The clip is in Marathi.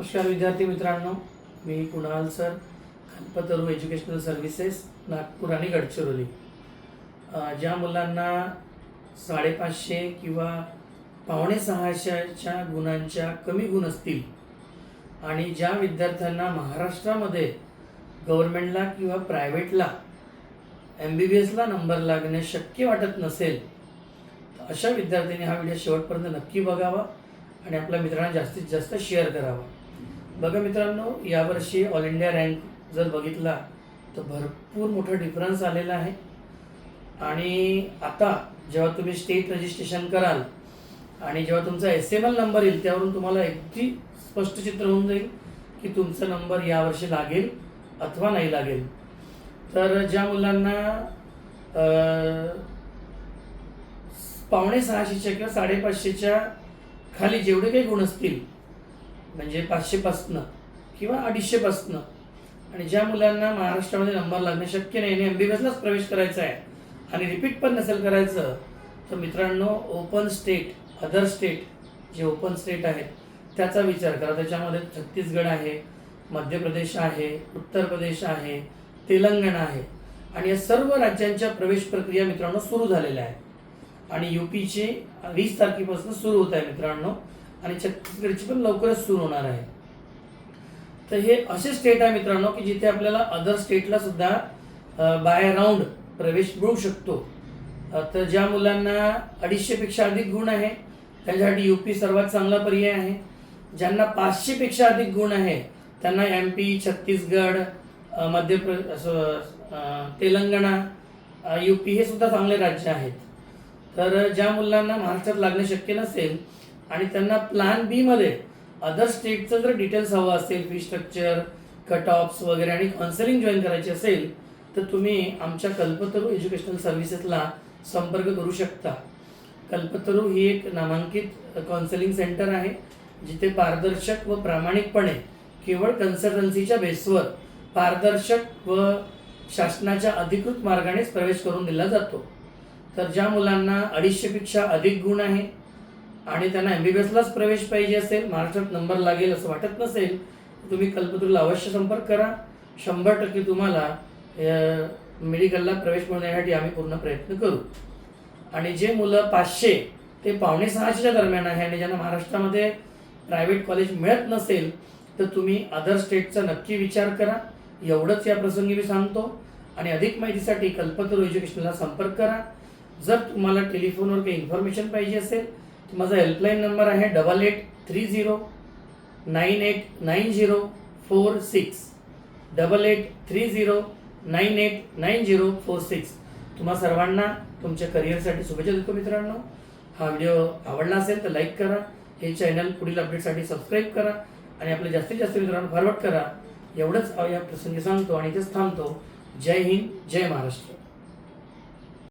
नमस्कार विद्यार्थी मित्रांनो मी Kunal sir Kalpataru educational services Nagpur आणि गडचिरोली. ज्या मुलांना साडेपाचशे किंवा पावणे सहाशेच्या गुणांच्या कमी गुण असतील आणि ज्या विद्यार्थ्यांना महाराष्ट्रामध्ये गव्हर्मेंटला किंवा प्रायव्हेटला एम बी बी एसला नंबर लागणे शक्य वाटत नसेल तर अशा विद्यार्थ्यांनी हा व्हिडिओ शेवटपर्यंत नक्की बघावा आणि आपल्या मित्रांना जास्तीत जास्त शेअर करावा. बघा मित्रांनो यावर्षी ऑल इंडिया रँक जर बघितला तर भरपूर मोठा डिफरन्स आलेला आहे. आणि आता जेव्हा तुम्ही स्टेट रजिस्ट्रेशन कराल आणि जेव्हा तुमचा एस एम एल नंबर येईल त्यावरून तुम्हाला अगदी स्पष्ट चित्र होऊन जाईल की तुमचा नंबर यावर्षी लागेल अथवा नाही लागेल. तर ज्या मुलांना पावणे सहाशेच्या किंवा साडेपाचशेच्या खाली जेवढे काही गुण असतील म्हणजे पाचशेपासनं किंवा अडीचशेपासनं आणि ज्या मुलांना महाराष्ट्रामध्ये नंबर लागणे शक्य नाही आणि एम बी बी एसलाच प्रवेश करायचा आहे आणि रिपीट पण नसेल करायचं तर मित्रांनो ओपन स्टेट अदर स्टेट जे ओपन स्टेट आहेत त्याचा विचार करा. त्याच्यामध्ये छत्तीसगड आहे मध्य प्रदेश आहे उत्तर प्रदेश आहे तेलंगणा आहे. आणि या सर्व राज्यांच्या प्रवेश प्रक्रिया मित्रांनो सुरू झालेल्या आहेत. आणि यू पीचे वीस तारखेपासून सुरू होत आहे मित्रांनो. आणि छत्तीसगडची पण लवकरच सुरू होणार आहे. तर हे असे स्टेट आहे मित्रांनो की जिथे आपल्याला अदर स्टेटला सुद्धा बाय राऊंड प्रवेश मिळू शकतो. तर ज्या मुलांना अडीचशेपेक्षा अधिक गुण आहे त्यांच्यासाठी यू पी सर्वात चांगला पर्याय आहे. ज्यांना पाचशेपेक्षा अधिक गुण आहे त्यांना एम पी छत्तीसगड मध्य प्र असं, तेलंगणा यू पी हे सुद्धा चांगले राज्य आहेत. तर ज्या मुलांना महाराष्ट्रात लागणे शक्य नसेल आणि त्यांना प्लॅन बीमध्ये अदर स्टेटचं जर डिटेल्स हवं असेल फी स्ट्रक्चर कट ऑफ्स वगैरे आणि काउन्सिलिंग जॉईन करायची असेल तर तुम्ही आमच्या कल्पतरू एज्युकेशनल सर्व्हिसेसला संपर्क करू शकता. कल्पतरू ही एक नामांकित काउन्सिलिंग सेंटर आहे जिथे पारदर्शक व प्रामाणिकपणे केवळ कन्सल्टन्सीच्या बेसवर पारदर्शक व शासनाच्या अधिकृत मार्गानेच प्रवेश करून दिला जातो. तर ज्या मुलांना अडीचशेपेक्षा अधिक गुण आहे आणि त्यांना एम बी बी एसलाच प्रवेश पाहिजे असेल महाराष्ट्रात नंबर लागेल असं वाटत नसेल तुम्ही कल्पतरूला अवश्य संपर्क करा. शंभर टक्के तुम्हाला मेडिकलला प्रवेश मिळवण्यासाठी आम्ही पूर्ण प्रयत्न करू. आणि जे मुलं पाचशे ते पावणे सहाशेच्या दरम्यान आहे आणि ज्यांना महाराष्ट्रामध्ये प्रायव्हेट कॉलेज मिळत नसेल तर तुम्ही अदर स्टेटचा नक्की विचार करा. एवढंच या प्रसंगी मी सांगतो. आणि अधिक माहितीसाठी कल्पतरू एज्युकेशनला संपर्क करा. जर तुम्हाला टेलिफोनवर काही इन्फॉर्मेशन पाहिजे असेल माझा हेल्पलाईन नंबर आहे double eight three zero nine eight nine zero four six double eight three zero nine eight nine zero four six तुम्हा सर्वांना तुमच्या करिअरसाठी शुभेच्छा देतो मित्रांनो. हा व्हिडिओ आवडला असेल तर लाईक करा. हे चॅनल पुढील अपडेटसाठी सबस्क्राईब करा. आणि आपल्या जास्तीत जास्त मित्रांनो फॉरवर्ड करा. एवढंच या प्रसंगी सांगतो आणि इथेच थांबतो. जय हिंद जय महाराष्ट्र.